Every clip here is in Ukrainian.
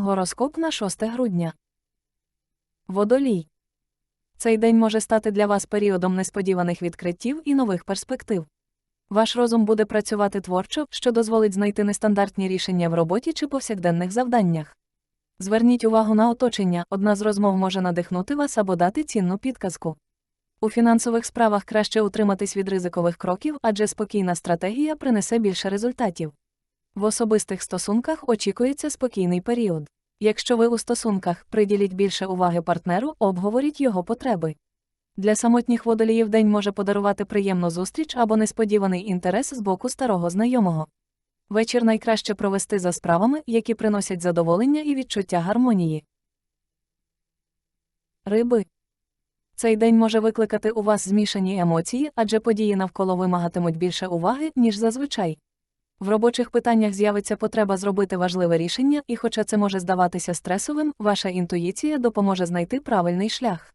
Гороскоп на 6 грудня. Водолій. Цей день може стати для вас періодом несподіваних відкриттів і нових перспектив. Ваш розум буде працювати творчо, що дозволить знайти нестандартні рішення в роботі чи повсякденних завданнях. Зверніть увагу на оточення, одна з розмов може надихнути вас або дати цінну підказку. У фінансових справах краще утриматись від ризикових кроків, адже спокійна стратегія принесе більше результатів. В особистих стосунках очікується спокійний період. Якщо ви у стосунках приділіть більше уваги партнеру, обговоріть його потреби. Для самотніх водоліїв день може подарувати приємну зустріч або несподіваний інтерес з боку старого знайомого. Вечір найкраще провести за справами, які приносять задоволення і відчуття гармонії. Риби. Цей день може викликати у вас змішані емоції, адже події навколо вимагатимуть більше уваги, ніж зазвичай. В робочих питаннях з'явиться потреба зробити важливе рішення, і, хоча це може здаватися стресовим, ваша інтуїція допоможе знайти правильний шлях.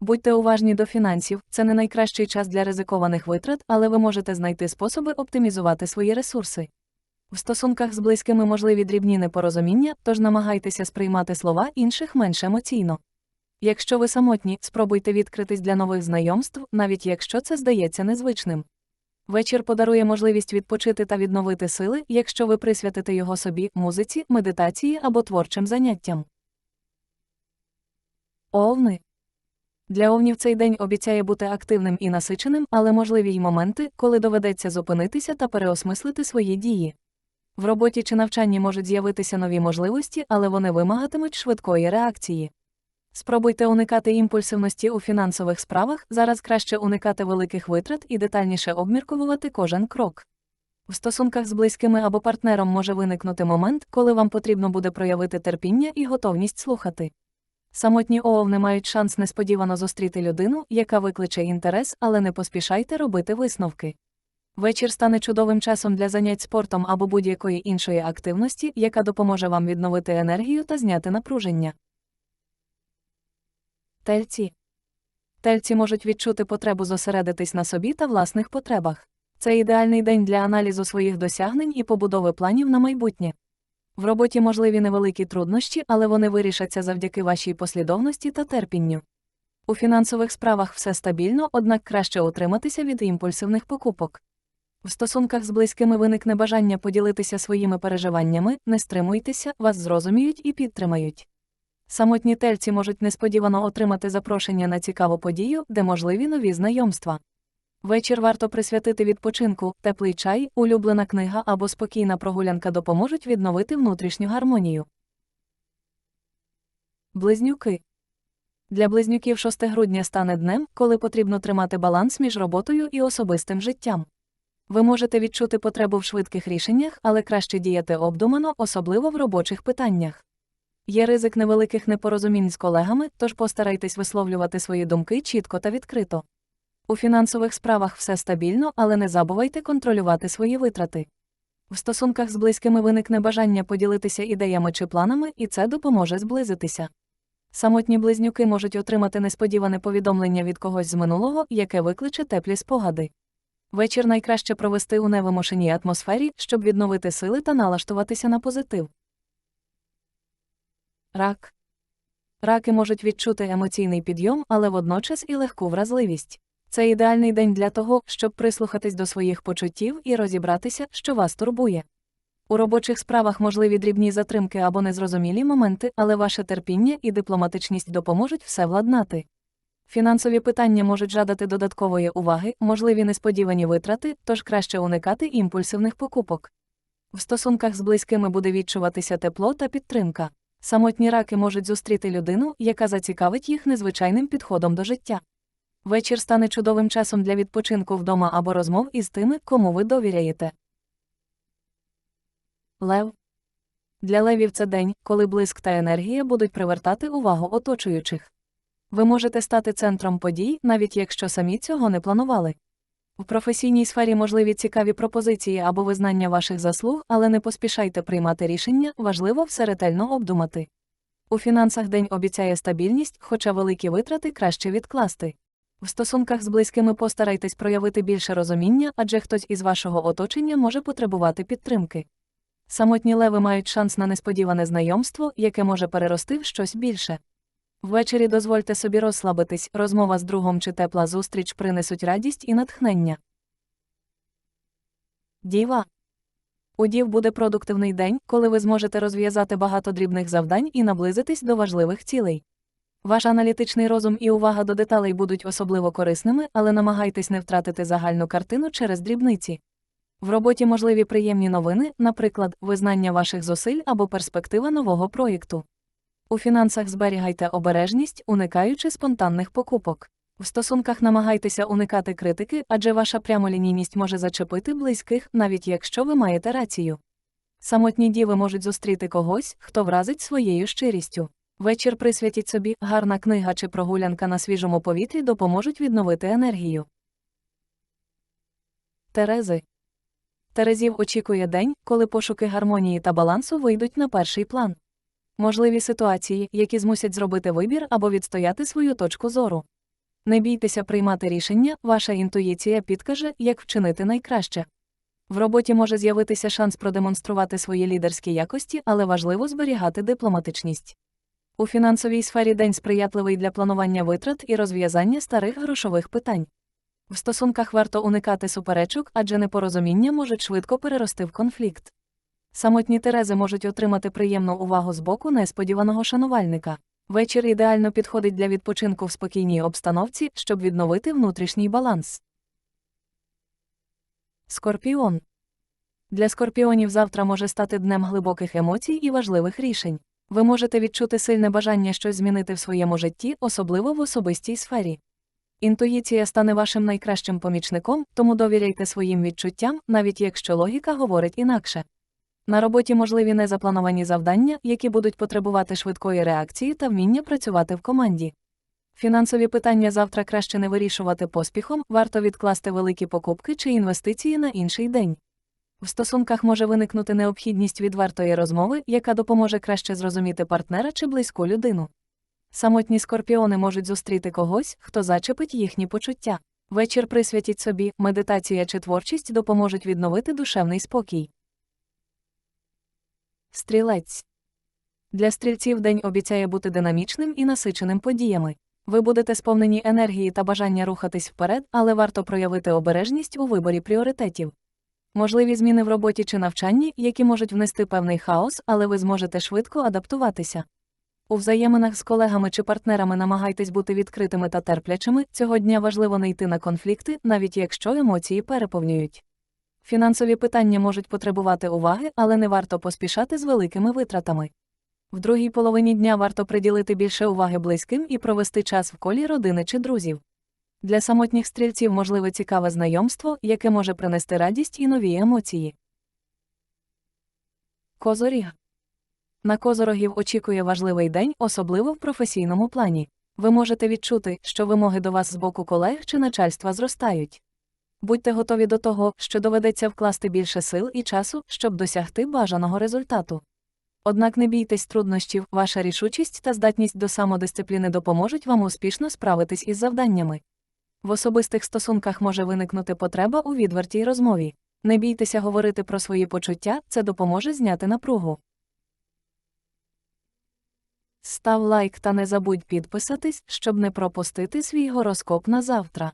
Будьте уважні до фінансів, це не найкращий час для ризикованих витрат, але ви можете знайти способи оптимізувати свої ресурси. В стосунках з близькими можливі дрібні непорозуміння, тож намагайтеся сприймати слова інших менш емоційно. Якщо ви самотні, спробуйте відкритись для нових знайомств, навіть якщо це здається незвичним. Вечір подарує можливість відпочити та відновити сили, якщо ви присвятите його собі, музиці, медитації або творчим заняттям. Овни. Для овнів цей день обіцяє бути активним і насиченим, але можливі й моменти, коли доведеться зупинитися та переосмислити свої дії. В роботі чи навчанні можуть з'явитися нові можливості, але вони вимагатимуть швидкої реакції. Спробуйте уникати імпульсивності у фінансових справах, зараз краще уникати великих витрат і детальніше обмірковувати кожен крок. В стосунках з близькими або партнером може виникнути момент, коли вам потрібно буде проявити терпіння і готовність слухати. Самотні овни мають шанс несподівано зустріти людину, яка викличе інтерес, але не поспішайте робити висновки. Вечір стане чудовим часом для занять спортом або будь-якої іншої активності, яка допоможе вам відновити енергію та зняти напруження. Тельці. Тельці можуть відчути потребу зосередитись на собі та власних потребах. Це ідеальний день для аналізу своїх досягнень і побудови планів на майбутнє. В роботі можливі невеликі труднощі, але вони вирішаться завдяки вашій послідовності та терпінню. У фінансових справах все стабільно, однак краще утриматися від імпульсивних покупок. В стосунках з близькими виникне бажання поділитися своїми переживаннями, не стримуйтеся, вас зрозуміють і підтримають. Самотні тельці можуть несподівано отримати запрошення на цікаву подію, де можливі нові знайомства. Вечір варто присвятити відпочинку, теплий чай, улюблена книга або спокійна прогулянка допоможуть відновити внутрішню гармонію. Близнюки. Для близнюків 6 грудня стане днем, коли потрібно тримати баланс між роботою і особистим життям. Ви можете відчути потребу в швидких рішеннях, але краще діяти обдумано, особливо в робочих питаннях. Є ризик невеликих непорозумінь з колегами, тож постарайтесь висловлювати свої думки чітко та відкрито. У фінансових справах все стабільно, але не забувайте контролювати свої витрати. В стосунках з близькими виникне бажання поділитися ідеями чи планами, і це допоможе зблизитися. Самотні близнюки можуть отримати несподіване повідомлення від когось з минулого, яке викличе теплі спогади. Вечір найкраще провести у невимушеній атмосфері, щоб відновити сили та налаштуватися на позитив. Рак. Раки можуть відчути емоційний підйом, але водночас і легку вразливість. Це ідеальний день для того, щоб прислухатись до своїх почуттів і розібратися, що вас турбує. У робочих справах можливі дрібні затримки або незрозумілі моменти, але ваше терпіння і дипломатичність допоможуть все владнати. Фінансові питання можуть жадати додаткової уваги, можливі несподівані витрати, тож краще уникати імпульсивних покупок. В стосунках з близькими буде відчуватися тепло та підтримка. Самотні раки можуть зустріти людину, яка зацікавить їх незвичайним підходом до життя. Вечір стане чудовим часом для відпочинку вдома або розмов із тими, кому ви довіряєте. Лев. Для левів це день, коли блиск та енергія будуть привертати увагу оточуючих. Ви можете стати центром подій, навіть якщо самі цього не планували. В професійній сфері можливі цікаві пропозиції або визнання ваших заслуг, але не поспішайте приймати рішення, важливо все ретельно обдумати. У фінансах день обіцяє стабільність, хоча великі витрати краще відкласти. В стосунках з близькими постарайтесь проявити більше розуміння, адже хтось із вашого оточення може потребувати підтримки. Самотні леви мають шанс на несподіване знайомство, яке може перерости в щось більше. Ввечері дозвольте собі розслабитись, розмова з другом чи тепла зустріч принесуть радість і натхнення. Діва. У дів буде продуктивний день, коли ви зможете розв'язати багато дрібних завдань і наблизитись до важливих цілей. Ваш аналітичний розум і увага до деталей будуть особливо корисними, але намагайтесь не втратити загальну картину через дрібниці. В роботі можливі приємні новини, наприклад, визнання ваших зусиль або перспектива нового проєкту. У фінансах зберігайте обережність, уникаючи спонтанних покупок. В стосунках намагайтеся уникати критики, адже ваша прямолінійність може зачепити близьких, навіть якщо ви маєте рацію. Самотні діви можуть зустріти когось, хто вразить своєю щирістю. Вечір присвятіть собі, гарна книга чи прогулянка на свіжому повітрі допоможуть відновити енергію. Терези. Терезів очікує день, коли пошуки гармонії та балансу вийдуть на перший план. Можливі ситуації, які змусять зробити вибір або відстояти свою точку зору. Не бійтеся приймати рішення, ваша інтуїція підкаже, як вчинити найкраще. В роботі може з'явитися шанс продемонструвати свої лідерські якості, але важливо зберігати дипломатичність. У фінансовій сфері день сприятливий для планування витрат і розв'язання старих грошових питань. В стосунках варто уникати суперечок, адже непорозуміння можуть швидко перерости в конфлікт. Самотні терези можуть отримати приємну увагу з боку несподіваного шанувальника. Вечір ідеально підходить для відпочинку в спокійній обстановці, щоб відновити внутрішній баланс. Скорпіон. Для скорпіонів завтра може стати днем глибоких емоцій і важливих рішень. Ви можете відчути сильне бажання щось змінити в своєму житті, особливо в особистій сфері. Інтуїція стане вашим найкращим помічником, тому довіряйте своїм відчуттям, навіть якщо логіка говорить інакше. На роботі можливі незаплановані завдання, які будуть потребувати швидкої реакції та вміння працювати в команді. Фінансові питання завтра краще не вирішувати поспіхом, варто відкласти великі покупки чи інвестиції на інший день. В стосунках може виникнути необхідність відвертої розмови, яка допоможе краще зрозуміти партнера чи близьку людину. Самотні скорпіони можуть зустріти когось, хто зачепить їхні почуття. Вечір присвятіть собі, медитація чи творчість допоможуть відновити душевний спокій. Стрілець. Для стрільців день обіцяє бути динамічним і насиченим подіями. Ви будете сповнені енергії та бажання рухатись вперед, але варто проявити обережність у виборі пріоритетів. Можливі зміни в роботі чи навчанні, які можуть внести певний хаос, але ви зможете швидко адаптуватися. У взаєминах з колегами чи партнерами намагайтесь бути відкритими та терплячими. Цього дня важливо не йти на конфлікти, навіть якщо емоції переповнюють. Фінансові питання можуть потребувати уваги, але не варто поспішати з великими витратами. В другій половині дня варто приділити більше уваги близьким і провести час в колі родини чи друзів. Для самотніх стрільців можливе цікаве знайомство, яке може принести радість і нові емоції. Козоріг. На козорогів очікує важливий день, особливо в професійному плані. Ви можете відчути, що вимоги до вас з боку колег чи начальства зростають. Будьте готові до того, що доведеться вкласти більше сил і часу, щоб досягти бажаного результату. Однак не бійтесь труднощів, ваша рішучість та здатність до самодисципліни допоможуть вам успішно справитись із завданнями. В особистих стосунках може виникнути потреба у відвертій розмові. Не бійтеся говорити про свої почуття, це допоможе зняти напругу. Став лайк та не забудь підписатись, щоб не пропустити свій гороскоп на завтра.